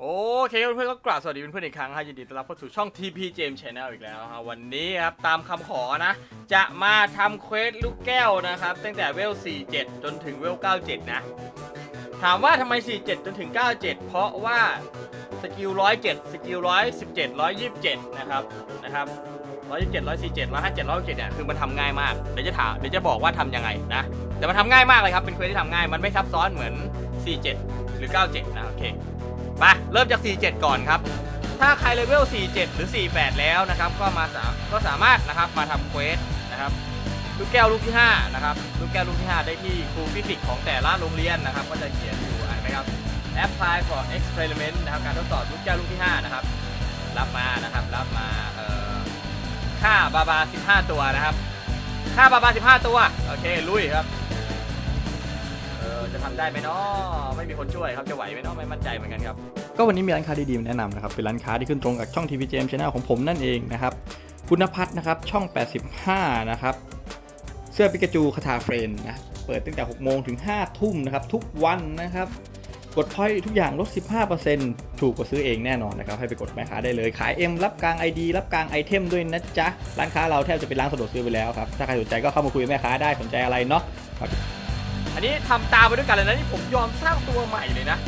โอเคเพื่อนๆก็กราบสวัสดีเพื่อนๆอีกครั้งฮะยินดีต้อนรับเข้าสู่ช่อง TP James Channel อีกแล้วฮะวันนี้ครับตามคำขอนะ จะมาทำเควสลูกแก้วนะครับ ตั้งแต่เวล 47 จนถึงเวล 97 นะ ถามว่าทำไม 47 จนถึง 97 เพราะว่าสกิล 107 สกิล 117 127 นะครับนะครับ127 147 157 167เนี่ยคือมันทำง่ายมากเดี๋ยวจะถามเดี๋ยวจะบอกว่าทำยังไงนะแต่มันทำง่ายมากเลยครับเป็นเควสที่ทำง่ายมันไม่ซับซ้อนเหมือน 47 หรือ 97 นะโอเค มาเริ่มจาก 47 ก่อนครับ ถ้าใครเลเวล 47 หรือ 48 แล้วนะครับ ก็มาสาก็สามารถนะครับมาทำเควสนะครับลูกแก้วลูกที่ 5 นะครับ ลูกแก้วลูกที่ 5 ได้ที่ครูฟิสิกส์ของแต่ละโรงเรียนนะครับ ก็จะเขียนอยู่อ่านไหมครับ apply for experiment นะครับ การทดสอบลูกแก้วลูกที่ 5 นะครับ รับมานะครับ รับมาเอ่อค่าบาบา 15 ตัวนะครับ ค่าบาบา 15 ตัว โอเค ลุยครับ จะทำได้ไหมเนาะไม่มีคนช่วยครับจะไหวไหมเนาะไม่มั่นใจเหมือนกันครับ ก็วันนี้มีร้านค้าดีๆมาแนะนำนะครับ เป็นร้านค้าที่ขึ้นตรงกับช่อง TVJM Channel ของผมนั่นเองนะครับ คุณพัฒน์นะครับ ช่อง 85 นะครับ เสื้อปิกาจูคาถาเฟรนนะ เปิดตั้งแต่ 6 โมงถึง 5 ทุ่มนะครับ ทุกวันนะครับ กดพอยทุกอย่างลด 15%ถูกกว่าซื้อเองแน่นอนนะครับ ให้ไปกดแม่ค้าได้เลย ขาย M รับกลาง ID รับกลางไอเทมด้วยนะจ๊ะ ร้านค้าเราแทบจะเป็นร้านสะดวกซื้อไปแล้วครับ ถ้าใครสนใจก็เข้ามาคุยกับแม่ค้าได้ สนใจอะไรเนาะ อันนี้ทำตามไปด้วยกันเลยนะนี่ผมยอมสร้างตัวใหม่เลยนะ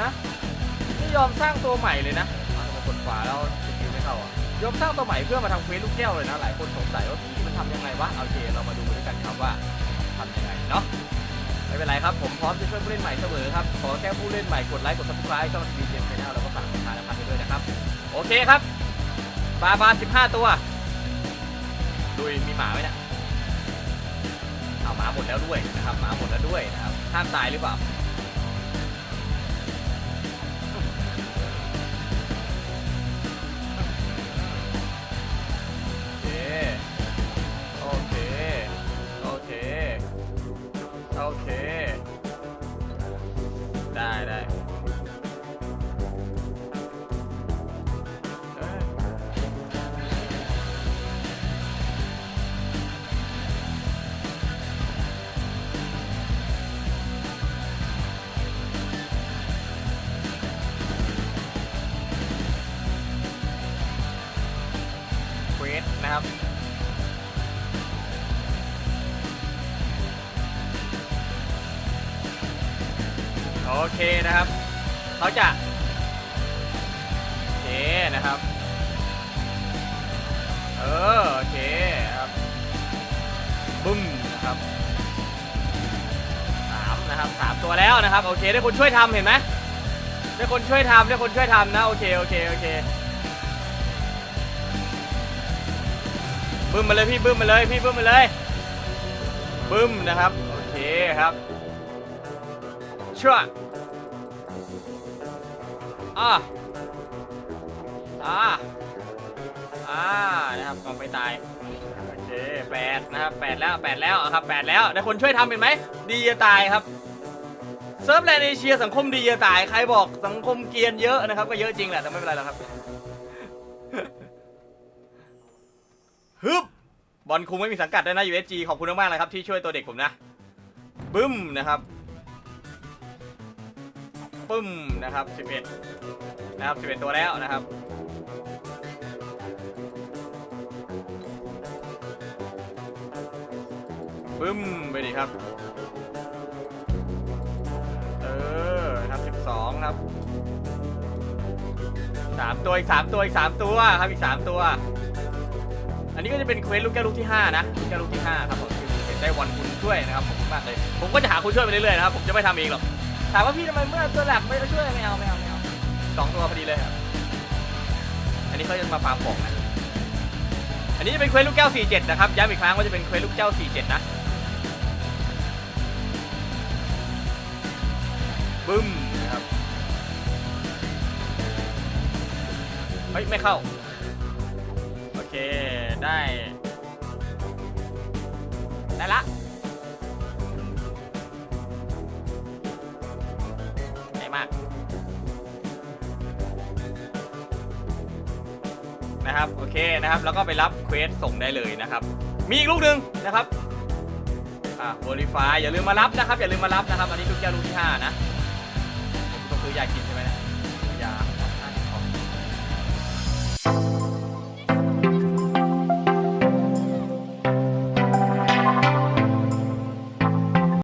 นะนี่ยอมสร้างตัวใหม่เลยนะอะทำไมกดขวาแล้วสกิลไม่เข้าอะยอมสร้างตัวใหม่เพื่อมาทำเควสลูกแก้วเลยนะหลายคนสงสัยว่าพี่มันทำยังไงวะโอเคเรามาดูด้วยกันครับว่าทำยังไงเนาะไม่เป็นไรครับ ผมพร้อมจะช่วยผู้เล่นใหม่เสมอครับ ขอแค่ผู้เล่นใหม่กดไลค์กด subscribe ช่องทีวีเจมส์แนลแล้วก็ฝากประชาสัมพันธ์ไปด้วยนะครับ โอเคครับ บาบา 15 ตัวดุยมีหมาไหมเนี่ย มาหมดแล้วด้วยนะครับหมาหมดแล้วด้วยนะครับห้ามตายหรือเปล่า นะครับโอเคนะครับเขาจะโอเคนะครับ เออโอเคครับบึ้มนะครับสามนะครับสามตัวแล้วนะครับ โอเคได้คนช่วยทำเห็นไหมได้คนช่วยทำได้คนช่วยทำนะ โอเคโอเคโอเค บึ้มมาเลยพี่บึ้มมาเลยพี่บึ้มมาเลยบึ้มนะครับโอเคครับชั่วอ่าอ่าอ่านะครับกองไปตายโอเคแปดนะครับแปดแล้วแปดแล้วครับแปดแล้วได้คนช่วยทำเป็นไหมดีจะตายครับเซิร์ฟแลนด์เอเชียสังคมดีจะตายใครบอกสังคมเกียนเยอะนะครับ ก็เยอะจริงแหละแต่ไม่เป็นไรหรอกครับ ฮึบบอลคุงไม่มีสังกัดด้วยนะ USG ขอบคุณมากๆเลยครับที่ช่วยตัวเด็กผมนะ บึ้มนะครับ ปึ้มนะครับ 11 นะครับ 11 ตัวแล้วนะครับ บึ้มไปดิครับ เออครับ 12 ครับสามตัวอีกสามตัวอีกสามตัวครับอีกสามตัว อันนี้ก็จะเป็นเควสลูกแก้วลูกที่ 5 นะลูกแก้วลูกที่5ครับผมคือเห็นได้วันคุณช่วยนะครับขอบคุณมากเลย ผมก็จะหาคุณช่วยไปเรื่อยๆนะครับผมจะไม่ทำเองหรอกถามว่าพี่ทำไมเมื่อตัวแหลกไม่ช่วยไม่เอาไม่เอาไม่เอาสองตัวพอดีเลยครับอันนี้เขาจะมาฟาร์มของนะอันนี้จะเป็นเควสลูกแก้ว47นะครับย้ำอีกครั้งว่าจะเป็นเควสลูกแก้ว47นะบึ้มนะครับเฮ้ยไม่เข้าโอเค ได้ ได้ละใหญ่มากนะครับโอเคนะครับ แล้วก็ไปรับเควสส่งได้เลยนะครับ มีอีกลูกหนึ่งนะครับอ่าบริฟายอย่าลืมมารับนะครับ อย่าลืมมารับนะครับ อันนี้ลูกแก้วลูกที่ห้านะต้องซื้อยากินใช่ไหมยาของ